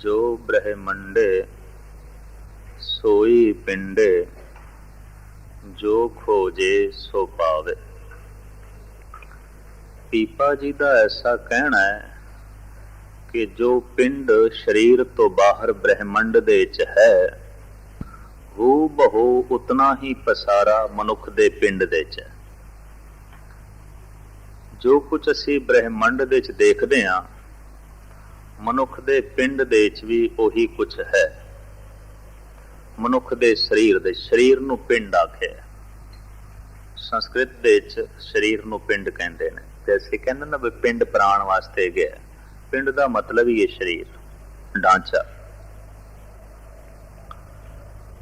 ਜੋ ਬ੍ਰਹਮੰਡੇ, ਸੋਈ ਪਿੰਡੇ, ਜੋ ਖੋਜੇ ਸੋ ਪਾਵੇ। ਪੀਪਾ ਜੀ ਦਾ ਐਸਾ ਕਹਿਣਾ ਹੈ ਕਿ ਜੋ ਪਿੰਡ ਸਰੀਰ ਤੋਂ ਬਾਹਰ ਬ੍ਰਹਮੰਡ ਦੇ ਵਿੱਚ ਹੈ ਉਹ ਬਹੁ ਉਤਨਾ ਹੀ ਪਸਾਰਾ ਮਨੁੱਖ ਦੇ ਪਿੰਡ ਦੇ ਵਿੱਚ ਹੈ। ਜੋ ਕੁਝ ਅਸੀਂ ਬ੍ਰਹਮੰਡ ਦੇ ਵਿੱਚ ਦੇਖਦੇ ਹਾਂ ਮਨੁੱਖ ਦੇ ਪਿੰਡ ਦੇ ਵਿੱਚ ਵੀ ਉਹੀ ਕੁਝ ਹੈ। ਮਨੁੱਖ ਦੇ ਸਰੀਰ ਦੇ, ਸਰੀਰ ਨੂੰ ਪਿੰਡ ਆਖਿਆ ਸੰਸਕ੍ਰਿਤ ਦੇ ਵਿੱਚ ਸਰੀਰ ਨੂੰ ਪਿੰਡ ਕਹਿੰਦੇ ਨੇ। ਤੇ ਕਹਿੰਦੇ ਨਾ ਵੀ ਪਿੰਡ ਪ੍ਰਾਣ ਵਾਸਤੇ ਗਿਆ ਪਿੰਡ ਦਾ ਮਤਲਬ ਹੀ ਹੈ ਸਰੀਰ, ਢਾਂਚਾ।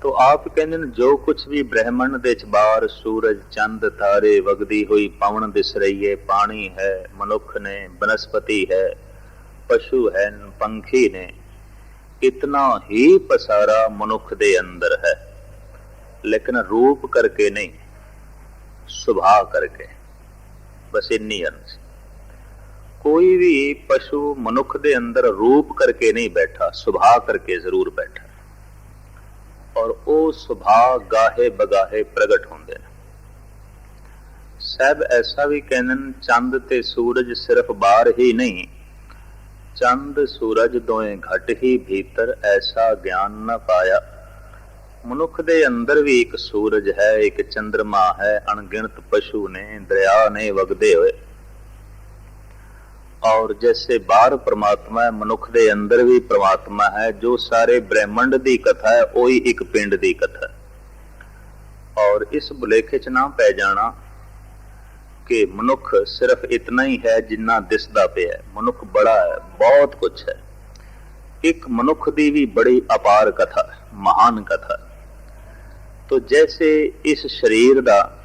ਤੋ ਆਪ ਕਹਿੰਦੇ ਨੇ ਜੋ ਕੁਝ ਵੀ ਬ੍ਰਹਿਮੰਡ ਦੇ ਵਿੱਚ ਬਾਹਰ, ਸੂਰਜ, ਚੰਦ, ਤਾਰੇ ਵਗਦੀ ਹੋਈ, ਪਵਨ ਦਿਸ ਰਹੀ ਹੈ, ਪਾਣੀ ਹੈ, ਮਨੁੱਖ ਨੇ ਬਨਸਪਤੀ ਹੈ ਪਸ਼ੂ ਹੈ ਪੰਖੀ ਨੇ। ਇਤਨਾ ਹੀ ਪਸਾਰਾ ਮਨੁੱਖ ਦੇ ਅੰਦਰ ਹੈ। ਲੇਕਿਨ ਰੂਪ ਕਰਕੇ ਨਹੀਂ, ਸੁਭਾਅ ਕਰਕੇ। ਬਸ ਇੰਨੀ ਅਰਜ਼। ਕੋਈ ਵੀ ਪਸ਼ੂ ਮਨੁੱਖ ਦੇ ਅੰਦਰ ਰੂਪ ਕਰਕੇ ਨਹੀਂ ਬੈਠਾ, ਸੁਭਾਅ ਕਰਕੇ ਜ਼ਰੂਰ ਬੈਠਾ। ਔਰ ਉਹ ਸੁਭਾਅ ਗਾਹੇ ਬਗਾਹੇ ਪ੍ਰਗਟ ਹੁੰਦੇ ਨੇ। ਸਭ ਐਸਾ ਵੀ ਕਹਿੰਦੇ ਨੇ, ਚੰਦ ਤੇ ਸੂਰਜ ਸਿਰਫ ਬਾਹਰ ਹੀ ਨਹੀਂ ਚੰਦ ਸੂਰਜ ਦੋਏ ਘਟ ਹੀ ਭੀਤਰ ਐਸਾ ਗਿਆਨ ਨ ਪਾਇਆ। ਮਨੁੱਖ ਦੇ ਅੰਦਰ ਵੀ ਇੱਕ ਸੂਰਜ ਹੈ, ਇੱਕ ਚੰ드ਰਮਾ ਹੈ, ਅਣਗਿਣਤ ਪਸ਼ੂ ਨੇ, ਦਰਿਆ ਨੇ ਵਗਦੇ ਹੋਏ। ਔਰ ਜੈਸੇ ਬਾਹਰ ਪ੍ਰਮਾਤਮਾ ਹੈ, ਮਨੁੱਖ ਦੇ ਅੰਦਰ ਵੀ ਪ੍ਰਮਾਤਮਾ ਹੈ, ਜੋ ਸਾਰੇ ਬ੍ਰਹਿਮੰਡ ਦੀ ਕਥਾ ਹੈ, ਉਹੀ ਇੱਕ ਪਿੰਡ ਦੀ ਕਥਾ ਹੈ। ਔਰ ਇਸ ਭੁਲੇਖੇ 'ਚ ਨਾ ਪੈ ਜਾਣਾ ਕਿ ਮਨੁੱਖ ਸਿਰਫ ਇਤਨਾ ਹੀ ਹੈ ਜਿੰਨਾ ਦਿਸਦਾ ਪਿਆ ਹੈ। ਮਨੁੱਖ ਬੜਾ ਹੈ, ਬਹੁਤ ਕੁਝ ਹੈ। ਇੱਕ ਮਨੁੱਖ ਦੀ ਵੀ ਬੜੀ ਅਪਾਰ ਕਥਾ ਮਹਾਨ ਕਥਾ ਤੋ ਜੈਸੇ ਇਸ ਸਰੀਰ ਦਾ,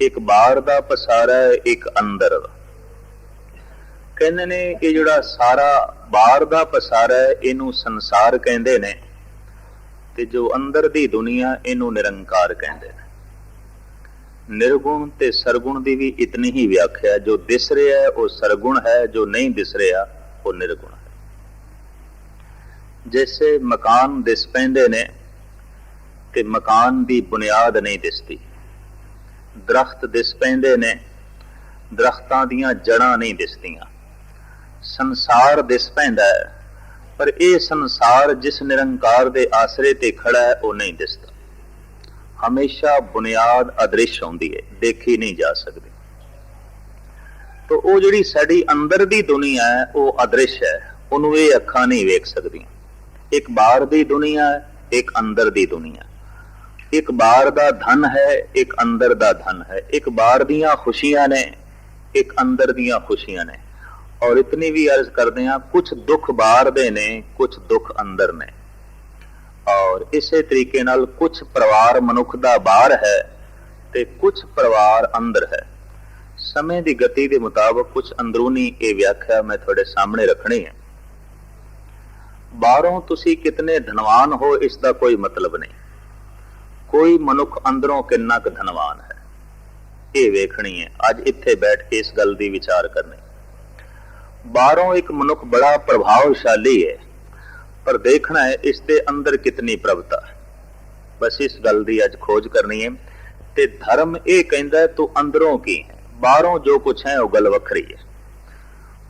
ਇੱਕ ਬਾਹਰ ਦਾ ਪਸਾਰਾ ਹੈ, ਇੱਕ ਅੰਦਰ ਦਾ। ਕਹਿੰਦੇ ਨੇ ਕਿ ਜਿਹੜਾ ਸਾਰਾ ਬਾਹਰ ਦਾ ਪਸਾਰਾ ਹੈ, ਇਹਨੂੰ ਸੰਸਾਰ ਕਹਿੰਦੇ ਨੇ ਤੇ ਜੋ ਅੰਦਰ ਦੀ ਦੁਨੀਆ, ਇਹਨੂੰ ਨਿਰੰਕਾਰ ਕਹਿੰਦੇ ਨੇ। ਨਿਰਗੁਣ ਤੇ ਸਰਗੁਣ ਦੀ ਵੀ ਇਤਨੀ ਹੀ ਵਿਆਖਿਆ, ਜੋ ਦਿਸ ਰਿਹਾ ਹੈ, ਉਹ ਸਰਗੁਣ ਹੈ, ਜੋ ਨਹੀਂ ਦਿਸ ਰਿਹਾ ਉਹ ਨਿਰਗੁਣ ਹੈ। ਜੈਸੇ ਮਕਾਨ ਦਿਸ ਪੈਂਦੇ ਨੇ, ਤੇ ਮਕਾਨ ਦੀ ਬੁਨਿਆਦ ਨਹੀਂ ਦਿਸਦੀ। ਦਰਖਤ ਦਿਸ ਪੈਂਦੇ ਨੇ, ਦਰਖਤਾਂ ਦੀਆਂ ਜੜਾਂ ਨਹੀਂ ਦਿਸਦੀਆਂ। ਸੰਸਾਰ ਦਿਸ ਪੈਂਦਾ ਹੈ, ਪਰ ਇਹ ਸੰਸਾਰ ਜਿਸ ਨਿਰੰਕਾਰ ਦੇ ਆਸਰੇ ਤੇ ਖੜਾ ਹੈ, ਉਹ ਨਹੀਂ ਦਿਸਦਾ। ਹਮੇਸ਼ਾ ਬੁਨਿਆਦ ਅਦ੍ਰਿਸ਼ ਹੁੰਦੀ ਹੈ ਦੇਖੀ ਨਹੀਂ ਜਾ ਸਕਦੀ ਤੋ ਉਹ ਜਿਹੜੀ ਸਾਡੀ ਅੰਦਰ ਦੀ ਦੁਨੀਆ ਹੈ ਉਹ ਅਦ੍ਰਿਸ਼ ਹੈ ਉਹਨੂੰ ਇਹ ਅੱਖਾਂ ਨਹੀਂ ਵੇਖ ਸਕਦੀਆਂ ਇੱਕ ਬਾਹਰ ਦੀ ਦੁਨੀਆ ਹੈ ਇੱਕ ਅੰਦਰ ਦੀ ਦੁਨੀਆ ਇੱਕ ਬਾਹਰ ਦਾ ਧਨ ਹੈ ਇੱਕ ਅੰਦਰ ਦਾ ਧਨ ਹੈ ਇੱਕ ਬਾਹਰ ਦੀਆਂ ਖੁਸ਼ੀਆਂ ਨੇ ਇੱਕ ਅੰਦਰ ਦੀਆਂ ਖੁਸ਼ੀਆਂ ਨੇ ਔਰ ਇਤਨੀ ਵੀ ਅਰਜ਼ ਕਰਦੇ ਹਾਂ ਕੁਝ ਦੁੱਖ ਬਾਹਰ ਦੇ ਨੇ ਕੁਝ ਦੁੱਖ ਅੰਦਰ ਨੇ ਔਰ ਇਸੇ ਤਰੀਕੇ ਨਾਲ ਕੁਝ ਪਰਿਵਾਰ ਮਨੁੱਖ ਦਾ ਬਾਹਰ ਹੈ ਤੇ ਕੁਝ ਪਰਿਵਾਰ ਅੰਦਰ ਹੈ। ਸਮੇਂ ਦੀ ਗਤੀ ਦੇ ਮੁਤਾਬਕ ਕੁਝ ਅੰਦਰੂਨੀ ਇਹ ਵਿਆਖਿਆ ਮੈਂ ਤੁਹਾਡੇ ਸਾਹਮਣੇ ਰੱਖਣੀ ਹੈ। ਬਾਹਰੋਂ ਤੁਸੀਂ ਕਿਤਨੇ ਧਨਵਾਨ ਹੋ, ਇਸ ਦਾ ਕੋਈ ਮਤਲਬ ਨਹੀਂ। ਕੋਈ ਮਨੁੱਖ ਅੰਦਰੋਂ ਕਿੰਨਾ ਕੁ ਧਨਵਾਨ ਹੈ, ਇਹ ਵੇਖਣੀ ਹੈ। ਅੱਜ ਇੱਥੇ ਬੈਠ ਕੇ ਇਸ ਗੱਲ ਦੀ ਵਿਚਾਰ ਕਰਨੀ। ਬਾਹਰੋਂ ਇੱਕ ਮਨੁੱਖ ਬੜਾ ਪ੍ਰਭਾਵਸ਼ਾਲੀ ਹੈ। ਪਰ ਦੇਖਣਾ ਹੈ, ਇਸ ਦੇ ਅੰਦਰ ਕਿਤਨੀ ਪ੍ਰਭਤਾ ਬਸ ਇਸ ਗੱਲ ਦੀ ਅੱਜ ਖੋਜ ਕਰਨੀ ਹੈ ਤੇ ਧਰਮ ਇਹ ਕਹਿੰਦਾ ਤੂੰ ਅੰਦਰੋਂ ਕੀ ਹੈ? ਬਾਹਰੋਂ ਜੋ ਕੁਝ ਹੈ, ਉਹ ਗੱਲ ਵੱਖਰੀ ਹੈ।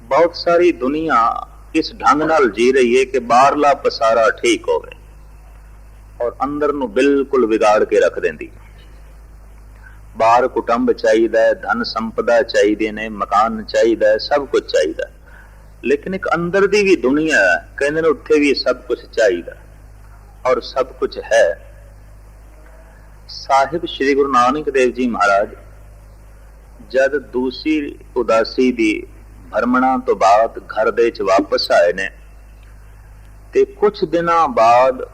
ਬਹੁਤ ਸਾਰੀ ਦੁਨੀਆ ਇਸ ਢੰਗ ਨਾਲ ਜੀ ਰਹੀ ਹੈ ਕਿ ਬਾਹਰਲਾ ਪਸਾਰਾ ਠੀਕ ਹੋਵੇ ਔਰ ਅੰਦਰ ਨੂੰ ਬਿਲਕੁਲ ਵਿਗਾੜ ਕੇ ਰੱਖ ਦਿੰਦੀ ਹੈ। ਬਾਹਰ ਕੁਟੰਬ ਚਾਹੀਦਾ ਹੈ, ਧਨ ਸੰਪਦਾ ਚਾਹੀਦੇ ਨੇ, ਮਕਾਨ ਚਾਹੀਦਾ ਹੈ, ਸਭ ਕੁਝ ਚਾਹੀਦਾ ਲੇਕਿਨ ਇੱਕ ਅੰਦਰ ਦੀ ਵੀ ਦੁਨੀਆ ਕਹਿੰਦੇ ਨੇ ਉੱਥੇ ਵੀ ਸਭ ਕੁਝ ਚਾਹੀਦਾ। ਔਰ ਸਭ ਕੁਝ ਹੈ। ਸਾਹਿਬ ਸ੍ਰੀ ਗੁਰੂ ਨਾਨਕ ਦੇਵ ਜੀ ਮਹਾਰਾਜ, ਜਦ ਦੂਸਰੀ ਉਦਾਸੀ ਦੀ ਭਰਮਣਾ ਤੋਂ ਬਾਅਦ ਘਰ ਦੇ ਵਿੱਚ ਵਾਪਸ ਆਏ ਨੇ, ਤੇ ਕੁਝ ਦਿਨਾਂ ਬਾਅਦ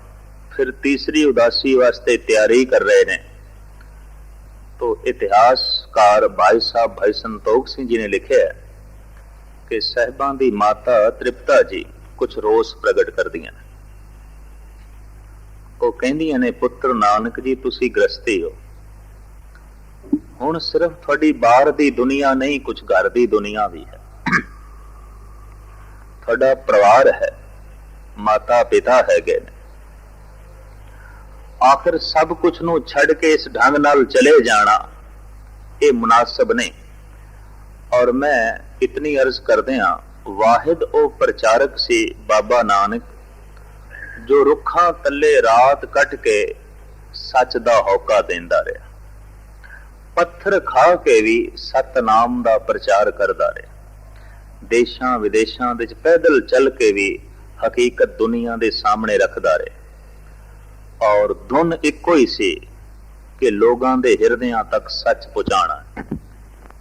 ਫਿਰ ਤੀਸਰੀ ਉਦਾਸੀ ਵਾਸਤੇ ਤਿਆਰੀ ਕਰ ਰਹੇ ਨੇ। ਤੋ ਇਤਿਹਾਸਕਾਰ ਭਾਈ ਸਾਹਿਬ ਭਾਈ ਸੰਤੋਖ ਸਿੰਘ ਜੀ ਨੇ ਲਿਖਿਆ ਕਿ ਸਹਿਬਾਂ ਦੀ ਮਾਤਾ ਤ੍ਰਿਪਤਾ ਜੀ ਕੁਝ ਰੋਸ ਪ੍ਰਗਟ ਕਰਦੀਆਂ ਉਹ ਕਹਿੰਦੀਆਂ ਨੇ, ਪੁੱਤਰ ਨਾਨਕ ਜੀ, ਤੁਸੀਂ ਗ੍ਰਸਤੀ ਹੋ। ਹੁਣ ਸਿਰਫ ਤੁਹਾਡੀ ਬਾਹਰ ਦੀ ਦੁਨੀਆ ਨਹੀਂ ਕੁਝ ਘਰ ਦੀ ਦੁਨੀਆ ਵੀ ਹੈ। ਤੁਹਾਡਾ ਪਰਿਵਾਰ ਹੈ ਮਾਤਾ ਪਿਤਾ ਹੈਗੇ ਨੇ। ਆਖਰ ਸਭ ਕੁਝ ਨੂੰ ਛੱਡ ਕੇ ਇਸ ਢੰਗ ਨਾਲ ਚਲੇ ਜਾਣਾ, ਇਹ ਮੁਨਾਸਬ ਨਹੀਂ। ਔਰ ਮੈਂ ਇਤਨੀ ਅਰਜ਼ ਕਰਦੇ ਹਾਂ, ਵਾਹਿਦ ਉਹ ਪ੍ਰਚਾਰਕ ਸੀ ਬਾਬਾ ਨਾਨਕ, ਜੋ ਰੁੱਖਾਂ ਥੱਲੇ ਰਾਤ ਕੱਟ ਕੇ ਸੱਚ ਦਾ ਹੌਕਾ ਦਿੰਦਾ ਰਿਹਾ। ਪੱਥਰ ਖਾ ਕੇ ਵੀ ਸਤਨਾਮ ਦਾ ਪ੍ਰਚਾਰ ਕਰਦਾ ਰਿਹਾ। ਦੇਸ਼ਾਂ ਵਿਦੇਸ਼ਾਂ ਵਿੱਚ ਪੈਦਲ ਚੱਲ ਕੇ ਵੀ ਹਕੀਕਤ ਦੁਨੀਆ ਦੇ ਸਾਹਮਣੇ ਰੱਖਦਾ ਰਿਹਾ। ਔਰ ਧੁਨ ਇੱਕੋ ਹੀ ਸੀ ਕਿ ਲੋਕਾਂ ਦੇ ਹਿਰਦਿਆਂ ਤੱਕ ਸੱਚ ਪਹੁੰਚਾਉਣਾ।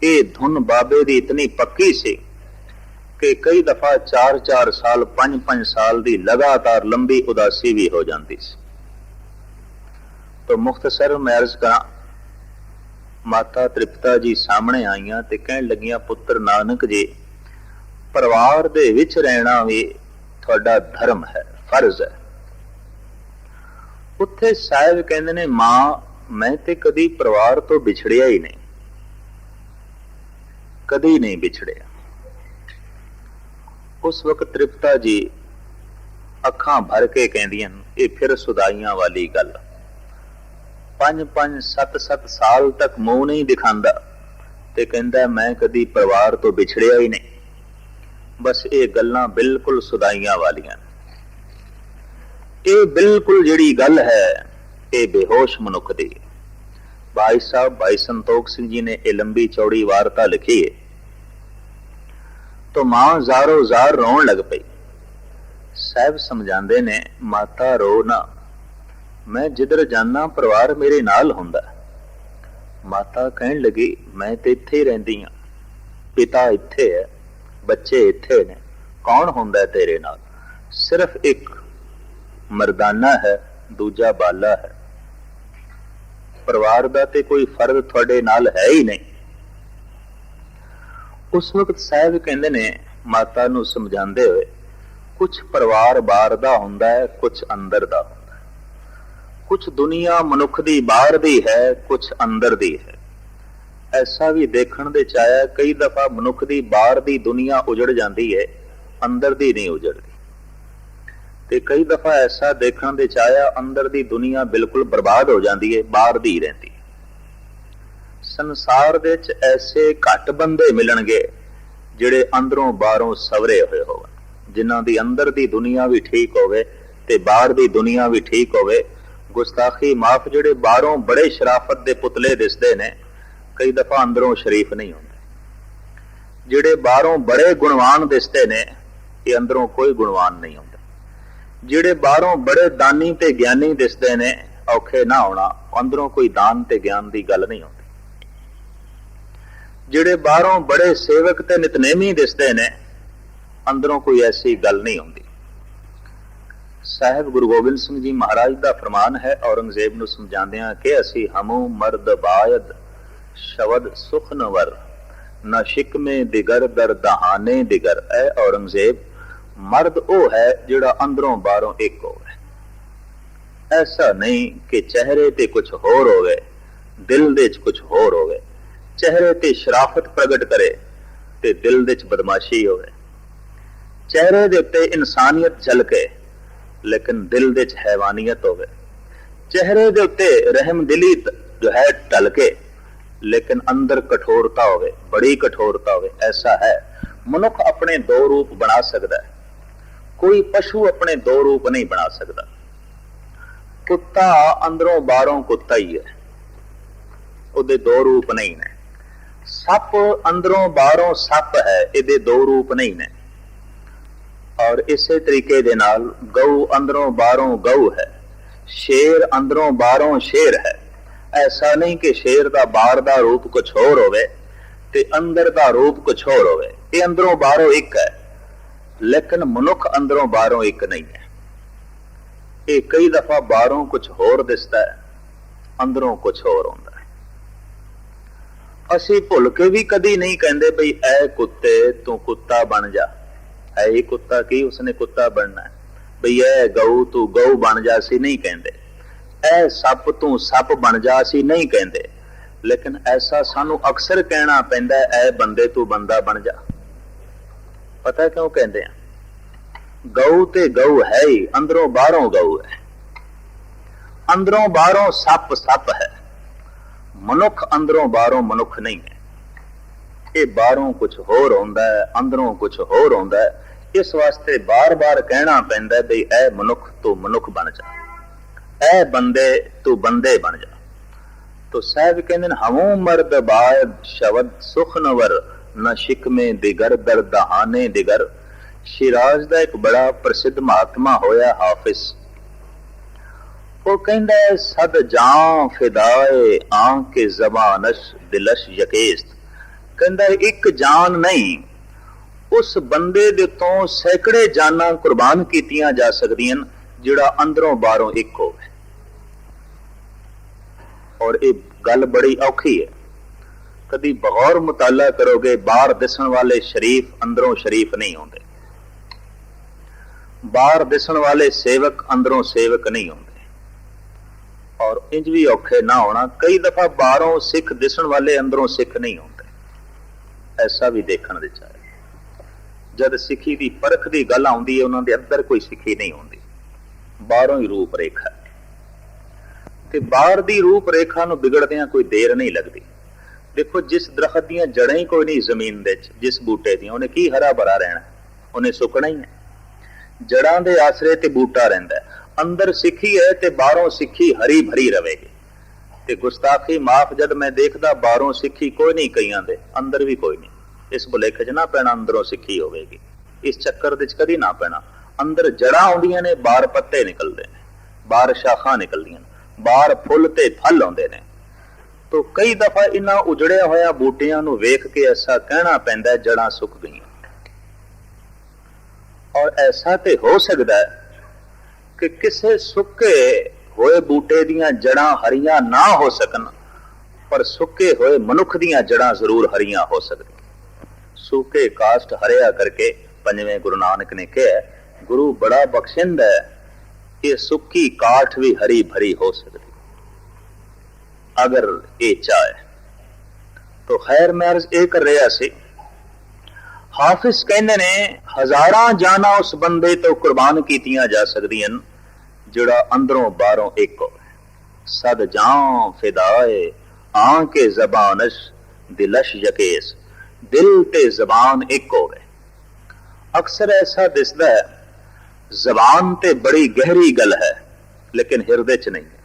ਇਹ ਧੁਨ ਬਾਬੇ ਦੀ ਇਤਨੀ ਪੱਕੀ ਸੀ ਕਿ ਕਈ ਦਫਾ 4-4 ਸਾਲ 5-5 ਸਾਲ ਦੀ ਲਗਾਤਾਰ ਲੰਬੀ ਉਦਾਸੀ ਵੀ ਹੋ ਜਾਂਦੀ ਸੀ। ਤਾਂ ਮੁਖਤਸਰ ਮੈਂ ਅਰਜ਼ ਕਰਾਂ, ਮਾਤਾ ਤ੍ਰਿਪਤਾ ਜੀ ਸਾਹਮਣੇ ਆਈਆਂ ਤੇ ਕਹਿਣ ਲੱਗੀਆਂ, ਪੁੱਤਰ ਨਾਨਕ ਜੀ, ਪਰਿਵਾਰ ਦੇ ਵਿੱਚ ਰਹਿਣਾ ਵੀ ਤੁਹਾਡਾ ਧਰਮ ਹੈ, ਫਰਜ਼ ਹੈ। ਉੱਥੇ ਸਾਹਿਬ ਕਹਿੰਦੇ ਨੇ, ਮਾਂ, ਮੈਂ ਤੇ ਕਦੀ ਪਰਿਵਾਰ ਤੋਂ ਵਿਛੜਿਆ ਹੀ ਨਹੀਂ। ਕਦੀ ਨਹੀਂ ਵਿਛੜਿਆ। ਉਸ ਵਕਤ ਤ੍ਰਿਪਤਾ ਜੀ ਅੱਖਾਂ ਭਰ ਕੇ ਕਹਿੰਦੀਆਂ ਇਹ ਫਿਰ ਸੁਦਾਈਆਂ ਵਾਲੀ ਗੱਲ। ਪੰਜ ਪੰਜ ਸੱਤ ਸੱਤ ਸਾਲ ਤੱਕ ਮੂੰਹ ਨਹੀਂ ਦਿਖਾਉਂਦਾ ਤੇ ਕਹਿੰਦਾ, ਮੈਂ ਕਦੀ ਪਰਿਵਾਰ ਤੋਂ ਵਿਛੜਿਆ ਹੀ ਨਹੀਂ। ਬਸ ਇਹ ਗੱਲਾਂ ਬਿਲਕੁਲ ਸੁਦਾਈਆਂ ਵਾਲੀਆਂ ਇਹ ਬਿਲਕੁਲ ਜਿਹੜੀ ਗੱਲ ਹੈ, ਇਹ ਬੇਹੋਸ਼ ਮਨੁੱਖ ਦੀ ਬਾਈ ਸਾਹਿਬ, ਬਾਈ ਸੰਤੋਖ ਸਿੰਘ ਜੀ ਨੇ ਇਹ ਲੰਬੀ ਚੌੜੀ ਵਾਰਤਾ ਲਿਖੀ ਹੈ ਤੋ ਮਾਂ ਜ਼ਾਰੋ ਜ਼ਾਰ ਰੋਣ ਲੱਗ ਪਈ। ਸਾਹਿਬ ਸਮਝਾਉਂਦੇ ਨੇ, ਮਾਤਾ ਰੋ ਨਾ। ਮੈਂ ਜਿੱਧਰ ਜਾਣਾ ਪਰਿਵਾਰ ਮੇਰੇ ਨਾਲ ਹੁੰਦਾ। ਮਾਤਾ ਕਹਿਣ ਲੱਗੀ, ਮੈਂ ਤੇ ਇੱਥੇ ਹੀ ਰਹਿੰਦੀ ਆ ਪਿਤਾ ਇੱਥੇ ਹੈ, ਬੱਚੇ ਇੱਥੇ ਨੇ। ਕੌਣ ਹੁੰਦਾ ਤੇਰੇ ਨਾਲ? ਸਿਰਫ ਇੱਕ। ਮਰਦਾਨਾ ਹੈ, ਦੂਜਾ ਬਾਲਾ ਹੈ। ਪਰਿਵਾਰ ਦਾ ਤੇ ਕੋਈ ਫਰਜ਼ ਤੁਹਾਡੇ ਨਾਲ ਹੈ ਹੀ ਨਹੀਂ। ਉਸ ਵਕਤ ਸਾਹਿਬ ਕਹਿੰਦੇ ਨੇ, ਮਾਤਾ ਨੂੰ ਸਮਝਾਉਂਦੇ ਹੋਏ ਕੁਝ ਪਰਿਵਾਰ ਬਾਹਰ ਦਾ ਹੁੰਦਾ ਹੈ ਕੁਝ ਅੰਦਰ ਦਾ ਹੁੰਦਾ ਹੈ। ਕੁਝ ਦੁਨੀਆ ਮਨੁੱਖ ਦੀ ਬਾਹਰ ਦੀ ਹੈ ਕੁਝ ਅੰਦਰ ਦੀ ਹੈ। ਐਸਾ ਵੀ ਦੇਖਣ ਦੇ ਚਾਇਆ ਕਈ ਦਫਾ ਮਨੁੱਖ ਦੀ ਬਾਹਰ ਦੀ ਦੁਨੀਆ ਉਜੜ ਜਾਂਦੀ ਹੈ, ਅੰਦਰ ਦੀ ਨਹੀਂ ਉਜੜਦੀ। ਤੇ ਕਈ ਦਫਾ ਐਸਾ ਦੇਖਣ ਦੇ ਚਾਇਆ ਅੰਦਰ ਦੀ ਦੁਨੀਆ ਬਿਲਕੁਲ ਬਰਬਾਦ ਹੋ ਜਾਂਦੀ ਹੈ ਬਾਹਰ ਦੀ ਰਹਿੰਦੀ ਹੈ ਸੰਸਾਰ ਦੇ ਵਿੱਚ ਐਸੇ ਘੱਟ ਬੰਦੇ ਮਿਲਣਗੇ ਜਿਹੜੇ ਅੰਦਰੋਂ ਬਾਹਰੋਂ ਸਵਰੇ ਹੋਏ ਹੋਣ, ਜਿਨ੍ਹਾਂ ਦੀ ਅੰਦਰ ਦੀ ਦੁਨੀਆ ਵੀ ਠੀਕ ਹੋਵੇ ਤੇ ਬਾਹਰ ਦੀ ਦੁਨੀਆ ਵੀ ਠੀਕ ਹੋਵੇ। ਗੁਸਤਾਖੀ ਮਾਫ ਜਿਹੜੇ ਬਾਹਰੋਂ ਬੜੇ ਸ਼ਰਾਫਤ ਦੇ ਪੁਤਲੇ ਦਿਸਦੇ ਨੇ, ਕਈ ਦਫਾ ਅੰਦਰੋਂ ਸ਼ਰੀਫ ਨਹੀਂ ਹੁੰਦੇ। ਜਿਹੜੇ ਬਾਹਰੋਂ ਬੜੇ ਗੁਣਵਾਨ ਦਿਸਦੇ ਨੇ, ਇਹ ਅੰਦਰੋਂ ਕੋਈ ਗੁਣਵਾਨ ਨਹੀਂ ਹੁੰਦੇ। ਜਿਹੜੇ ਬਾਹਰੋਂ ਬੜੇ ਦਾਨੀ ਤੇ ਗਿਆਨੀ ਦਿਸਦੇ ਨੇ, ਔਖੇ ਨਾ ਹੋਣਾ। ਅੰਦਰੋਂ ਕੋਈ ਦਾਨ ਤੇ ਗਿਆਨ ਦੀ ਗੱਲ ਨਹੀਂ ਹੁੰਦੀ ਜਿਹੜੇ ਬਾਹਰੋਂ ਬੜੇ ਸੇਵਕ ਤੇ ਨਿਤਨੇਮੀ ਦਿਸਦੇ ਨੇ, ਅੰਦਰੋਂ ਕੋਈ ਐਸੀ ਗੱਲ ਨਹੀਂ ਹੁੰਦੀ ਸਾਹਿਬ ਗੁਰੂ ਗੋਬਿੰਦ ਸਿੰਘ ਜੀ ਮਹਾਰਾਜ ਦਾ ਫਰਮਾਨ ਹੈ, ਔਰੰਗਜ਼ੇਬ ਨੂੰ ਸਮਝਾਉਂਦਿਆਂ ਕਿ ਅਸੀਂ ਹਮੂ ਮਰਦ ਬਾਇਦ ਸ਼ਬਦ ਸੁਖਨਵਰ, ਨਾ ਸ਼ਿਕਮੇ ਦਿਗਰ, ਦਰ ਦਹਾਨੇ ਦਿਗਰ। ਐ ਔਰੰਗਜ਼ੇਬ ਮਰਦ ਉਹ ਹੈ ਜਿਹੜਾ ਅੰਦਰੋਂ ਬਾਹਰੋਂ ਇੱਕ ਹੋਵੇ। ਐਸਾ ਨਹੀਂ ਕਿ ਚਿਹਰੇ ਤੇ ਕੁਝ ਹੋਰ ਹੋਵੇ, ਦਿਲ ਦੇ ਵਿੱਚ ਕੁਝ ਹੋਰ ਹੋਵੇ। ਚਿਹਰੇ ਤੇ ਸ਼ਰਾਫਤ ਪ੍ਰਗਟ ਕਰੇ ਤੇ ਦਿਲ ਦੇ ਵਿੱਚ ਬਦਮਾਸ਼ੀ ਹੋਵੇ। ਚਿਹਰੇ ਦੇ ਉੱਤੇ ਇਨਸਾਨੀਅਤ ਝਲਕੇ, ਲੇਕਿਨ ਦਿਲ ਦੇ ਵਿੱਚ ਹੈਵਾਨੀਅਤ ਹੋਵੇ। ਚਿਹਰੇ ਦੇ ਉੱਤੇ ਰਹਿਮ ਦਿਲੀ ਜੋ ਹੈ ਢਲਕੇ, ਲੇਕਿਨ ਅੰਦਰ ਕਠੋਰਤਾ ਹੋਵੇ, ਬੜੀ ਕਠੋਰਤਾ ਹੋਵੇ, ਐਸਾ ਹੈ। ਮਨੁੱਖ ਆਪਣੇ ਦੋ ਰੂਪ ਬਣਾ ਸਕਦਾ ਹੈ। ਕੋਈ ਪਸ਼ੂ ਆਪਣੇ ਦੋ ਰੂਪ ਨਹੀਂ ਬਣਾ ਸਕਦਾ। ਕੁੱਤਾ ਅੰਦਰੋਂ ਬਾਹਰੋਂ ਕੁੱਤਾ ਹੀ ਹੈ। ਉਹਦੇ ਦੋ ਰੂਪ ਨਹੀਂ ਨੇ। ਸੱਪ ਅੰਦਰੋਂ ਬਾਹਰੋਂ ਸੱਪ ਹੈ, ਇਹਦੇ ਦੋ ਰੂਪ ਨਹੀਂ ਨੇ। ਔਰ ਇਸੇ ਤਰੀਕੇ ਦੇ ਨਾਲ ਗਊ ਅੰਦਰੋਂ ਬਾਹਰੋਂ ਗਊ ਹੈ, ਸ਼ੇਰ ਅੰਦਰੋਂ ਬਾਹਰੋਂ ਸ਼ੇਰ ਹੈ। ਐਸਾ ਨਹੀਂ ਕਿ ਸ਼ੇਰ ਦਾ ਬਾਹਰ ਦਾ ਰੂਪ ਕੁਝ ਹੋਰ ਹੋਵੇ ਤੇ ਅੰਦਰ ਦਾ ਰੂਪ ਕੁਝ ਹੋਰ ਹੋਵੇ। ਇਹ ਅੰਦਰੋਂ ਬਾਹਰੋਂ ਇੱਕ ਹੈ। ਲੇਕਿਨ ਮਨੁੱਖ ਅੰਦਰੋਂ ਬਾਹਰੋਂ ਇੱਕ ਨਹੀਂ ਹੈ। ਇਹ ਕਈ ਦਫਾ ਬਾਹਰੋਂ ਕੁਝ ਹੋਰ ਦਿਸਦਾ ਹੈ, ਅੰਦਰੋਂ ਕੁਝ ਹੋਰ ਹੁੰਦਾ ਹੈ। ਅਸੀਂ ਭੁੱਲ ਕੇ ਵੀ ਕਦੀ ਨਹੀਂ ਕਹਿੰਦੇ ਬਈ, ਐ ਕੁੱਤੇ, ਤੂੰ ਕੁੱਤਾ ਬਣ ਜਾ। ਐ ਹੀ ਕੁੱਤਾ ਕੀ, ਉਸਨੇ ਕੁੱਤਾ ਬਣਨਾ ਹੈ। ਬਈ ਐ ਗਊ, ਤੂੰ ਗਊ ਬਣ ਜਾ ਸੀ ਨਹੀਂ ਕਹਿੰਦੇ। ਐ ਸੱਪ, ਤੂੰ ਸੱਪ ਬਣ ਜਾ ਸੀ ਨਹੀਂ ਕਹਿੰਦੇ। ਲੇਕਿਨ ਐਸਾ ਸਾਨੂੰ ਅਕਸਰ ਕਹਿਣਾ ਪੈਂਦਾ ਐ ਬੰਦੇ, ਤੂੰ ਬੰਦਾ ਬਣ ਜਾ। ਪਤਾ ਕਿਉਂ ਕਹਿੰਦੇ ਆ? ਗਊ ਤੇ ਗਊ ਹੈ ਹੀ, ਅੰਦਰੋਂ ਬਾਹਰੋਂ ਗਊ ਹੈ। ਅੰਦਰੋਂ ਬਾਹਰੋਂ ਸੱਪ ਸੱਪ ਹੈ। ਮਨੁੱਖ ਅੰਦਰੋਂ ਬਾਹਰੋਂ ਮਨੁੱਖ ਨਹੀਂ ਹੈ। ਇਹ ਬਾਹਰੋਂ ਕੁਝ ਹੋਰ ਹੁੰਦਾ ਹੈ, ਅੰਦਰੋਂ ਕੁਝ ਹੋਰ ਹੁੰਦਾ ਹੈ। ਇਸ ਵਾਸਤੇ ਬਾਰ-ਬਾਰ ਕਹਿਣਾ ਪੈਂਦਾ ਬਈ ਐ ਮਨੁੱਖ ਤੂੰ ਮਨੁੱਖ ਬਣ ਜਾ। ਐ ਬੰਦੇ ਤੂੰ ਬੰਦੇ ਬਣ ਜਾ। ਤੋ ਸਾਹਿਬ ਕਹਿੰਦੇ ਨੇ ਹਮੂ ਮਰਦ ਬਾਦ ਸ਼ਬਦ ਸੁਖਨਵਰ ਨਾ ਸ਼ਿਕਮੇ ਦਿਗਰ ਦਰਦਹਾਨੇ ਦਿਗਰ ਸ਼ਿਰਾਜ਼ ਦਾ ਇੱਕ ਬੜਾ ਪ੍ਰਸਿੱਧ ਮਹਾਤਮਾ ਹੋਇਆ ਹਾਫਿਜ਼। ਉਹ ਕਹਿੰਦਾ, ਸਦ ਜਾਂ ਫਿਦਾਏ ਆਂ ਕੇ ਜ਼ਬਾਨਸ਼ ਦਿਲਸ਼ ਯਕੇਸਤ। ਕਹਿੰਦਾ, ਇੱਕ ਜਾਨ ਨਹੀਂ, ਉਸ ਬੰਦੇ ਦੇ ਤੋਂ ਸੈਂਕੜੇ ਜਾਨਾਂ ਕੁਰਬਾਨ ਕੀਤੀਆਂ ਜਾ ਸਕਦੀਆਂ ਜਿਹੜਾ ਅੰਦਰੋਂ ਬਾਹਰੋਂ ਇੱਕ ਹੋਵੇ। ਔਰ ਇਹ ਗੱਲ ਬੜੀ ਔਖੀ ਹੈ। ਕਦੀ ਬਗੌਰ ਮੁਤਾਲਾ ਕਰੋਗੇ, ਬਾਹਰ ਦਿਸਣ ਵਾਲੇ ਸ਼ਰੀਫ ਅੰਦਰੋਂ ਸ਼ਰੀਫ ਨਹੀਂ ਹੁੰਦੇ। ਬਾਹਰ ਦਿਸਣ ਵਾਲੇ ਸੇਵਕ ਅੰਦਰੋਂ ਸੇਵਕ ਨਹੀਂ ਹੁੰਦੇ। ਔਰ ਇੰਜ ਵੀ ਔਖੇ ਨਾ ਹੋਣਾ, ਕਈ ਦਫਾ ਬਾਹਰੋਂ ਸਿੱਖ ਦਿਸਣ ਵਾਲੇ ਅੰਦਰੋਂ ਸਿੱਖ ਨਹੀਂ ਹੁੰਦੇ। ਐਸਾ ਵੀ ਦੇਖਣ ਵਿੱਚ ਚਾਹੇ ਜਦ ਸਿੱਖੀ ਦੀ ਪਰਖ ਦੀ ਗੱਲ ਆਉਂਦੀ ਹੈ, ਉਹਨਾਂ ਦੇ ਅੰਦਰ ਕੋਈ ਸਿੱਖੀ ਨਹੀਂ ਹੁੰਦੀ। ਬਾਹਰੋਂ ਹੀ ਰੂਪ ਰੇਖਾ ਤੇ ਬਾਹਰ ਦੀ ਰੂਪ ਰੇਖਾ ਨੂੰ ਵਿਗੜਦਿਆਂ ਕੋਈ ਦੇਰ ਨਹੀਂ ਲੱਗਦੀ। ਦੇਖੋ, ਜਿਸ ਦਰਖਤ ਦੀਆਂ ਜੜਾਂ ਹੀ ਕੋਈ ਨਹੀਂ ਜ਼ਮੀਨ ਦੇ ਵਿੱਚ, ਜਿਸ ਬੂਟੇ ਦੀਆਂ, ਉਹਨੇ ਕੀ ਹਰਾ ਭਰਾ ਰਹਿਣਾ? ਉਹਨੇ ਸੁੱਕਣਾ ਹੀ ਹੈ। ਜੜਾਂ ਦੇ ਆਸਰੇ ਤੇ ਬੂਟਾ ਰਹਿੰਦਾ ਅੰਦਰ ਸਿੱਖੀ ਹੈ ਤੇ ਬਾਹਰੋਂ ਸਿੱਖੀ ਹਰੀ ਭਰੀ ਰਹੇਗੀ ਤੇ ਗੁਸਤਾਖੀ, ਮਾਫ ਜਦ ਮੈਂ ਦੇਖਦਾ, ਬਾਹਰੋਂ ਸਿੱਖੀ ਕੋਈ ਨਹੀਂ ਕਈਆਂ ਦੇ, ਅੰਦਰ ਵੀ ਕੋਈ ਨਹੀਂ। ਇਸ ਭੁਲੇਖ 'ਚ ਨਾ ਪੈਣਾ, ਅੰਦਰੋਂ ਸਿੱਖੀ ਹੋਵੇਗੀ। ਇਸ ਚੱਕਰ ਦੇ 'ਚ ਕਦੀ ਨਾ ਪੈਣਾ। ਅੰਦਰ ਜੜਾਂ ਆਉਂਦੀਆਂ ਨੇ, ਬਾਹਰ ਪੱਤੇ ਨਿਕਲਦੇ ਨੇ। ਬਾਹਰ ਸ਼ਾਖਾਂ ਨਿਕਲਦੀਆਂ ਨੇ। ਬਾਹਰ ਫੁੱਲ ਤੇ ਫਲ ਆਉਂਦੇ ਨੇ। ਤੋ ਕਈ ਦਫਾ ਇਹਨਾਂ ਉਜੜਿਆ ਹੋਇਆ ਬੂਟਿਆਂ ਨੂੰ ਵੇਖ ਕੇ ਐਸਾ ਕਹਿਣਾ ਪੈਂਦਾ ਹੈ, ਜੜਾਂ ਸੁੱਕ ਗਈਆਂ। ਔਰ ਐਸਾ ਤੇ ਹੋ ਸਕਦਾ ਕਿ ਕਿਸੇ ਸੁੱਕੇ ਹੋਏ ਬੂਟੇ ਦੀਆਂ ਜੜਾਂ ਹਰੀਆਂ ਨਾ ਹੋ ਸਕਣ ਪਰ ਸੁੱਕੇ ਹੋਏ ਮਨੁੱਖ ਦੀਆਂ ਜੜਾਂ ਜ਼ਰੂਰ ਹਰੀਆਂ ਹੋ ਸਕਦੀਆਂ। ਸੁੱਕੇ ਕਾਸਟ ਹਰਿਆ ਕਰਕੇ ਪੰਜਵੇਂ ਗੁਰੂ ਨਾਨਕ ਨੇ ਕਿਹਾ ਗੁਰੂ ਬੜਾ ਬਖਸ਼ਿੰਦ ਹੈ ਇਹ ਸੁੱਕੀ ਕਾਠ ਵੀ ਹਰੀ ਭਰੀ ਹੋ ਸਕਦੀ اگر یہ چاہے تو خیر میں یہ کر رہا سی، حافظ کہنے نے ہزاراں جانا اس بندے تو قربان کیتیاں جا سکدیاں، جڑا اندروں باروں ایک سد جان فدائے آن کے زبانش دلش یکیس، دل تے زبان ایک ہوئے اکثر ایسا دستا ہے، زبان تے بڑی گہری گل ہے، لیکن ہردے چ نہیں ہے۔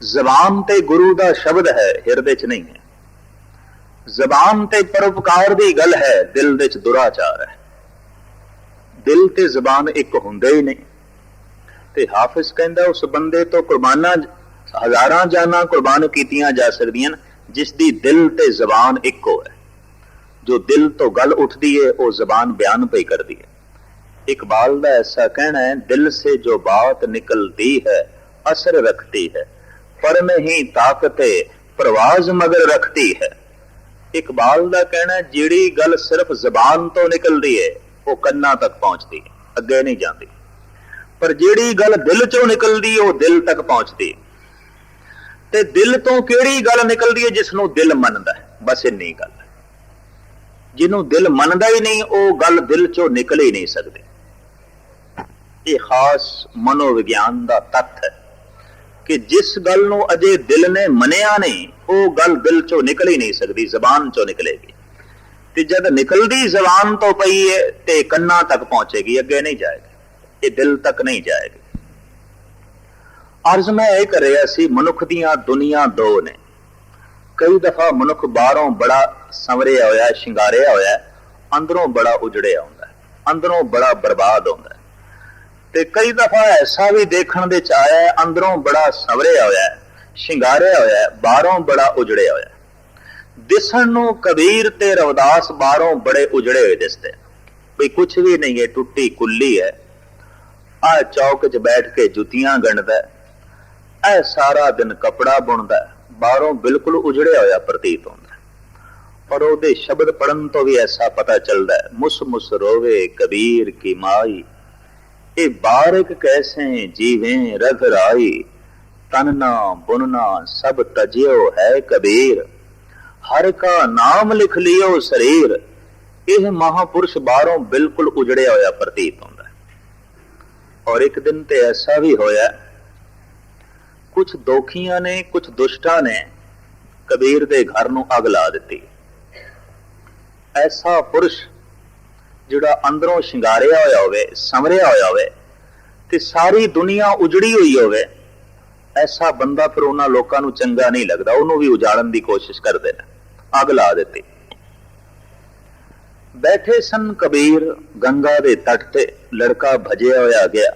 ਜ਼ਬਾਨ ਤੇ ਗੁਰੂ ਦਾ ਸ਼ਬਦ ਹੈ, ਹਿਰਦੇ 'ਚ ਨਹੀਂ ਹੈ। ਜ਼ਬਾਨ ਤੇ ਪਰਉਪਕਾਰ ਦੀ ਗੱਲ ਹੈ, ਦਿਲ ਦੇ 'ਚ ਦੁਰਾਚਾਰ ਹੈ। ਦਿਲ ਤੇ ਜ਼ਬਾਨ ਇੱਕ ਹੁੰਦੇ ਹੀ ਨਹੀਂ। ਤੇ ਹਾਫਿਜ਼ ਕਹਿੰਦਾ, ਉਸ ਬੰਦੇ ਤੋਂ ਕੁਰਬਾਨਾਂ ਹਜ਼ਾਰਾਂ ਜਾਨਾਂ ਕੁਰਬਾਨ ਕੀਤੀਆਂ ਜਾ ਸਕਦੀਆਂ ਜਿਸ ਦੀ ਦਿਲ ਤੇ ਜ਼ਬਾਨ ਇੱਕੋ ਹੈ। ਜੋ ਦਿਲ ਤੋਂ ਗੱਲ ਉੱਠਦੀ ਹੈ ਉਹ ਜ਼ਬਾਨ ਬਿਆਨ ਪਈ ਕਰਦੀ ਹੈ ਇਕਬਾਲ ਦਾ ਐਸਾ ਕਹਿਣਾ ਹੈ, ਦਿਲ ਸੇ ਜੋ ਬਾਤ ਨਿਕਲਦੀ ਹੈ, ਅਸਰ ਰੱਖਤੀ ਹੈ। ਫਰਮ ਹੀ ਤਾਕਤ ਪ੍ਰਵਾਜ਼ ਮਗਰ ਰੱਖਦੀ ਹੈ। ਇਕਬਾਲ ਦਾ ਕਹਿਣਾ ਜਿਹੜੀ ਗੱਲ ਸਿਰਫ ਜ਼ਬਾਨ ਤੋਂ ਨਿਕਲਦੀ ਹੈ, ਉਹ ਕੰਨਾਂ ਤੱਕ ਪਹੁੰਚਦੀ ਹੈ, ਅੱਗੇ ਨਹੀਂ ਜਾਂਦੀ। ਪਰ ਜਿਹੜੀ ਗੱਲ ਦਿਲ ਚੋਂ ਨਿਕਲਦੀ ਉਹ ਦਿਲ ਤੱਕ ਪਹੁੰਚਦੀ ਤੇ ਦਿਲ ਤੋਂ ਕਿਹੜੀ ਗੱਲ ਨਿਕਲਦੀ ਹੈ ਜਿਸ ਨੂੰ ਦਿਲ ਮੰਨਦਾ ਬਸ ਇੰਨੀ ਗੱਲ ਜਿਹਨੂੰ ਦਿਲ ਮੰਨਦਾ ਹੀ ਨਹੀਂ, ਉਹ ਗੱਲ ਦਿਲ ਚੋਂ ਨਿਕਲ ਹੀ ਨਹੀਂ ਸਕਦੀ। ਇਹ ਖਾਸ ਮਨੋਵਿਗਿਆਨ ਦਾ ਤੱਤ ਹੈ। ਕਿ ਜਿਸ ਗੱਲ ਨੂੰ ਅਜੇ ਦਿਲ ਨੇ ਮੰਨਿਆ ਨਹੀਂ, ਉਹ ਗੱਲ ਦਿਲ ਚੋਂ ਨਿਕਲ ਹੀ ਨਹੀਂ ਸਕਦੀ, ਜ਼ਬਾਨ ਚੋਂ ਨਿਕਲੇਗੀ। ਤੇ ਜਦ ਨਿਕਲਦੀ ਜ਼ਬਾਨ ਤੋਂ ਪਈ ਹੈ ਤੇ ਕੰਨਾਂ ਤੱਕ ਪਹੁੰਚੇਗੀ, ਅੱਗੇ ਨਹੀਂ ਜਾਏਗੀ। ਇਹ ਦਿਲ ਤੱਕ ਨਹੀਂ ਜਾਏਗੀ। ਅਰਜ਼ ਮੈਂ ਇਹ ਕਰ ਰਿਹਾ ਸੀ, ਮਨੁੱਖ ਦੀਆਂ ਦੁਨੀਆ ਦੋ ਨੇ। ਕਈ ਦਫਾ ਮਨੁੱਖ ਬਾਹਰੋਂ ਬੜਾ ਸੰਵਰਿਆ ਹੋਇਆ, ਸ਼ਿੰਗਾਰਿਆ ਹੋਇਆ, ਅੰਦਰੋਂ ਬੜਾ ਉਜੜਿਆ ਹੁੰਦਾ ਅੰਦਰੋਂ ਬੜਾ ਬਰਬਾਦ ਹੁੰਦਾ ਤੇ ਕਈ ਦਫਾ ਐਸਾ ਵੀ ਦੇਖਣ ਦੇ ਚ ਆਇਆ ਅੰਦਰੋਂ ਬੜਾ ਸਵਰਿਆ ਹੋਇਆ ਸ਼ਿੰਗਾਰਿਆ ਹੋਇਆ ਬਾਹਰੋਂ ਬੜਾ ਉਜੜਿਆ ਹੋਇਆ ਦਿਸਣ ਨੂੰ ਕਬੀਰ ਤੇ ਰਵਦਾਸ ਬਾਹਰੋਂ ਬੜੇ ਉਜੜੇ ਹੋਏ ਦਿਸਦੇ ਕੋਈ ਕੁਝ ਵੀ ਨਹੀਂ ਹੈ, ਟੁੱਟੀ ਕੁੱਲੀ ਹੈ। ਆ ਚੌਕ 'ਚ ਬੈਠ ਕੇ ਜੁੱਤੀਆਂ ਗੰਢਦਾ ਹੈ। ਇਹ ਸਾਰਾ ਦਿਨ ਕਪੜਾ ਬੁਣਦਾ ਬਾਹਰੋਂ ਬਿਲਕੁਲ ਉਜੜਿਆ ਹੋਇਆ ਪ੍ਰਤੀਤ ਹੁੰਦਾ ਪਰ ਉਹਦੇ ਸ਼ਬਦ ਪੜਨ ਤੋਂ ਵੀ ਐਸਾ ਪਤਾ ਚੱਲਦਾ ਮੁਸ ਮੁਸ ਰੋਵੇ ਕਬੀਰ ਕੀ ਮਾਈ। ਇਹ ਬਾਰਕ ਕੈਸੇ ਜੀਵੇਂ ਰਗ ਰਾਈ? ਤਨਨਾ ਬੁਨਨਾ ਸਭ ਤਜਿਓ ਹੈ ਕਬੀਰ। ਹਰ ਕਾ ਨਾਮ ਲਿਖ ਲਿਓ ਸਰੀਰ। ਇਹ ਮਹਾਪੁਰਸ਼ ਬਾਹਰੋਂ ਬਿਲਕੁਲ ਉਜੜਿਆ ਹੋਇਆ ਪ੍ਰਤੀਤ ਹੁੰਦਾ ਔਰ ਇੱਕ ਦਿਨ ਤੇ ਐਸਾ ਵੀ ਹੋਇਆ ਕੁਝ ਦੋਖੀਆਂ ਨੇ ਕੁਝ ਦੁਸ਼ਟਾਂ ਨੇ ਕਬੀਰ ਦੇ ਘਰ ਨੂੰ ਅੱਗ ਲਾ ਦਿੱਤੀ। ਐਸਾ ਪੁਰਸ਼ ਜਿਹੜਾ ਅੰਦਰੋਂ ਸ਼ਿੰਗਾਰਿਆ ਹੋਇਆ ਹੋਵੇ ਸਮਰਿਆ ਹੋਇਆ ਹੋਵੇ ਤੇ ਸਾਰੀ ਦੁਨੀਆ ਉਜੜੀ ਹੋਈ ਹੋਵੇ, ਐਸਾ ਬੰਦਾ ਫਿਰ ਉਹਨਾਂ ਲੋਕਾਂ ਨੂੰ ਚੰਗਾ ਨਹੀਂ ਲੱਗਦਾ, ਉਹਨੂੰ ਵੀ ਉਜਾੜਨ ਦੀ ਕੋਸ਼ਿਸ਼ ਕਰਦੇ ਨੇ, ਅੱਗ ਲਾ ਦਿੱਤੀ। ਬੈਠੇ ਸਨ ਕਬੀਰ ਗੰਗਾ ਦੇ ਤੱਟ ਤੇ, ਲੜਕਾ ਭਜਿਆ ਹੋਇਆ ਗਿਆ।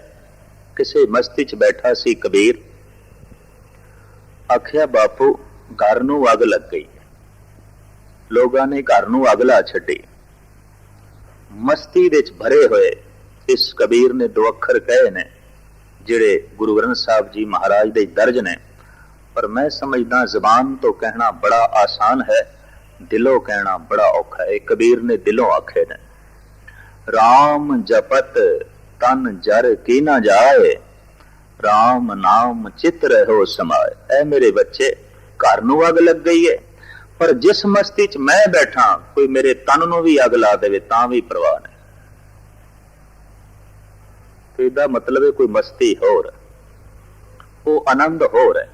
ਕਿਸੇ ਮਸਤੀ 'ਚ ਬੈਠਾ ਸੀ ਕਬੀਰ। ਆਖਿਆ, ਬਾਪੂ, ਘਰ ਨੂੰ ਅੱਗ ਲੱਗ ਗਈ। ਲੋਕਾਂ ਨੇ ਘਰ ਨੂੰ ਅੱਗ ਲਾ ਛੱਡੀ। ਮਸਤੀ ਦੇ ਵਿੱਚ ਭਰੇ ਹੋਏ ਇਸ ਕਬੀਰ ਨੇ ਦੋ ਅੱਖਰ ਕਹੇ ਨੇ, ਜਿਹੜੇ ਗੁਰੂ ਗ੍ਰੰਥ ਸਾਹਿਬ ਜੀ ਮਹਾਰਾਜ ਦੇ ਦਰਜ ਨੇ। ਪਰ ਮੈਂ ਸਮਝਦਾ ਜ਼ਬਾਨ ਤੋਂ ਕਹਿਣਾ ਬੜਾ ਆਸਾਨ ਹੈ, ਦਿਲੋਂ ਕਹਿਣਾ ਬੜਾ ਔਖਾ ਹੈ। ਕਬੀਰ ਨੇ ਦਿਲੋਂ ਆਖੇ ਨੇ RAM ਜਪਤ ਤਨ ਜਰ ਕੀ ਨਾ ਜਾਏ RAM ਨਾਮ ਚਿਤ ਰਹੋ ਸਮਾਏ। ਐ ਮੇਰੇ ਬੱਚੇ ਘਰ ਨੂੰ ਅੱਗ ਲੱਗ ਗਈ ਹੈ ਪਰ ਜਿਸ ਮਸਤੀ 'ਚ ਮੈਂ ਬੈਠਾ, ਕੋਈ ਮੇਰੇ ਤਨ ਨੂੰ ਵੀ ਅੱਗ ਲਾ ਦੇਵੇ, ਤਾਂ ਵੀ ਪਰਵਾਹ ਨਹੀਂ। ਤੇ ਇਹਦਾ ਮਤਲਬ ਹੈ ਕੋਈ ਮਸਤੀ ਹੋਰ ਉਹ ਆਨੰਦ ਹੋਰ ਹੈ।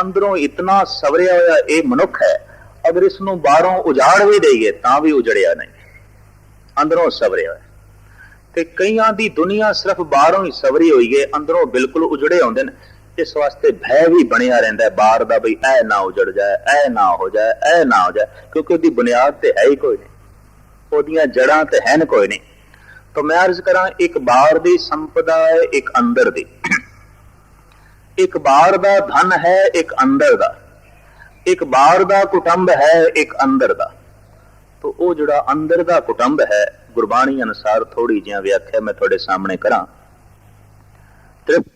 ਅੰਦਰੋਂ ਇਤਨਾ ਸਵਰਿਆ ਹੋਇਆ ਇਹ ਮਨੁੱਖ ਹੈ, ਅਗਰ ਇਸ ਨੂੰ ਬਾਹਰੋਂ ਉਜਾੜ ਵੀ ਦੇਈਏ, ਤਾਂ ਵੀ ਉਜੜਿਆ ਨਹੀਂ। ਅੰਦਰੋਂ ਸਵਰਿਆ ਹੋਇਆ। ਤੇ ਕਈਆਂ ਦੀ ਦੁਨੀਆ ਸਿਰਫ ਬਾਹਰੋਂ ਹੀ ਸਵਰੀ ਹੋਈ ਹੈ ਅੰਦਰੋਂ ਬਿਲਕੁਲ ਉਜੜੇ ਆਉਂਦੇ ਨੇ। ਇਸ ਵਾਸਤੇ ਭੈ ਵੀ ਬਣਿਆ ਰਹਿੰਦਾ ਹੈ। ਬਾਹਰ ਦਾ ਬਈ ਐ ਨਾ ਉਜੜ ਜਾਏ, ਐ ਨਾ ਹੋ ਜਾਏ, ਐ ਨਾ ਹੋ ਜਾਏ, ਕਿਉਂਕਿ ਉਹਦੀ ਬੁਨਿਆਦ ਤੇ ਹੈ ਹੀ ਕੋਈ ਨਹੀਂ। ਉਹਦੀਆਂ ਜੜਾਂ ਤੇ ਹਨ ਕੋਈ ਨਹੀਂ। ਤਾਂ ਮੈਂ ਅਰਜ਼ ਕਰਾਂ, ਇੱਕ ਬਾਹਰ ਦੀ ਸੰਪਦਾ ਹੈ, ਇੱਕ ਅੰਦਰ ਦੀ। ਇੱਕ ਬਾਹਰ ਦਾ ਧਨ ਹੈ, ਇੱਕ ਅੰਦਰ ਦਾ। ਇੱਕ ਬਾਹਰ ਦਾ ਕੁਟੰਬ ਹੈ, ਇੱਕ ਅੰਦਰ ਦਾ। ਤੋ ਉਹ ਜਿਹੜਾ ਅੰਦਰ ਦਾ ਕੁਟੰਬ ਹੈ, ਗੁਰਬਾਣੀ ਅਨੁਸਾਰ ਥੋੜੀ ਜਿਹੀਆਂ ਵਿਆਖਿਆ ਮੈਂ ਤੁਹਾਡੇ ਸਾਹਮਣੇ ਕਰਾਂ। ਤ੍ਰਿਪਤ